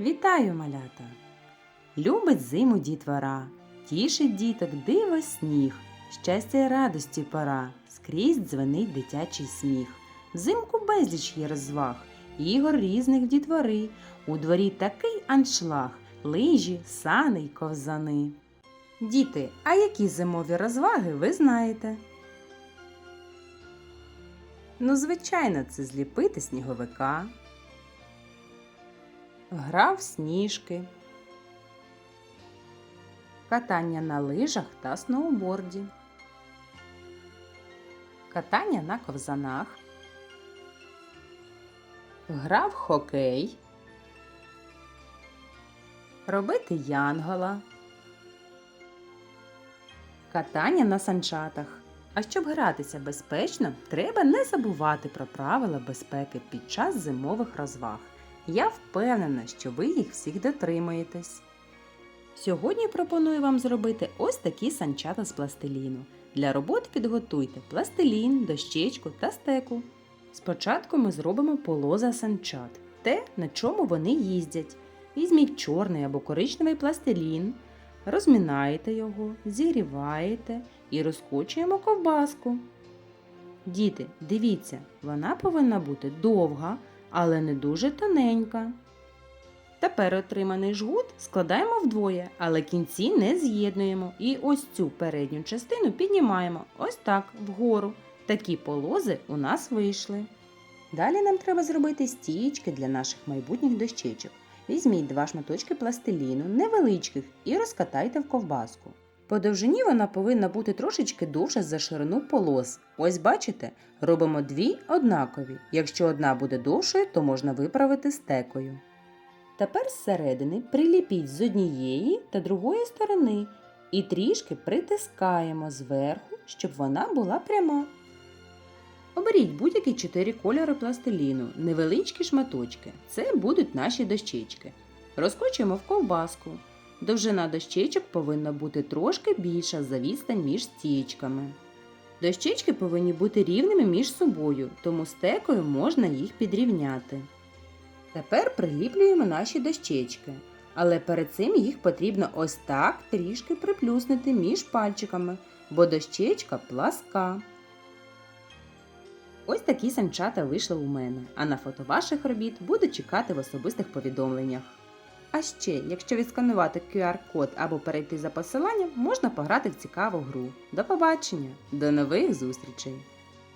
Вітаю, малята! Любить зиму дітвора, тішить діток диво сніг, щастя й радості пора, скрізь дзвенить дитячий сміх. Взимку безліч є розваг, ігор різних в дітвори. У дворі такий аншлаг, лижі, сани й ковзани. Діти, а які зимові розваги ви знаєте? Ну, звичайно, це зліпити сніговика, гра в сніжки, катання на лижах та сноуборді, катання на ковзанах, гра в хокей, робити янгола, катання на санчатах. А щоб гратися безпечно, треба не забувати про правила безпеки під час зимових розваг. Я впевнена, що ви їх всіх дотримуєтесь. Сьогодні пропоную вам зробити ось такі санчата з пластиліну. Для роботи підготуйте пластилін, дощечку та стеку. Спочатку ми зробимо полоза санчат, те, на чому вони їздять. Візьміть чорний або коричневий пластилін, розмінаєте його, зігріваєте і розкочуємо ковбаску. Діти, дивіться, вона повинна бути довга, але не дуже тоненька. Тепер отриманий жгут складаємо вдвоє, але кінці не з'єднуємо. І ось цю передню частину піднімаємо ось так вгору. Такі полози у нас вийшли. Далі нам треба зробити стієчки для наших майбутніх дощечок. Візьміть два шматочки пластиліну, невеличких, і розкатайте в ковбаску. По довжині вона повинна бути трошечки довша за ширину полос. Ось бачите, робимо дві однакові. Якщо одна буде довшою, то можна виправити стекою. Тепер зсередини приліпіть з однієї та другої сторони і трішки притискаємо зверху, щоб вона була пряма. Оберіть будь-які чотири кольори пластиліну, невеличкі шматочки. Це будуть наші дощечки. Розкочуємо в ковбаску. Довжина дощечок повинна бути трошки більша за відстань між стієчками. Дощечки повинні бути рівними між собою, тому стекою можна їх підрівняти. Тепер приліплюємо наші дощечки, але перед цим їх потрібно ось так трішки приплюснути між пальчиками, бо дощечка пласка. Ось такі санчата вийшли у мене, а на фото ваших робіт буду чекати в особистих повідомленнях. А ще, якщо відсканувати QR-код або перейти за посиланням, можна пограти в цікаву гру. До побачення! До нових зустрічей!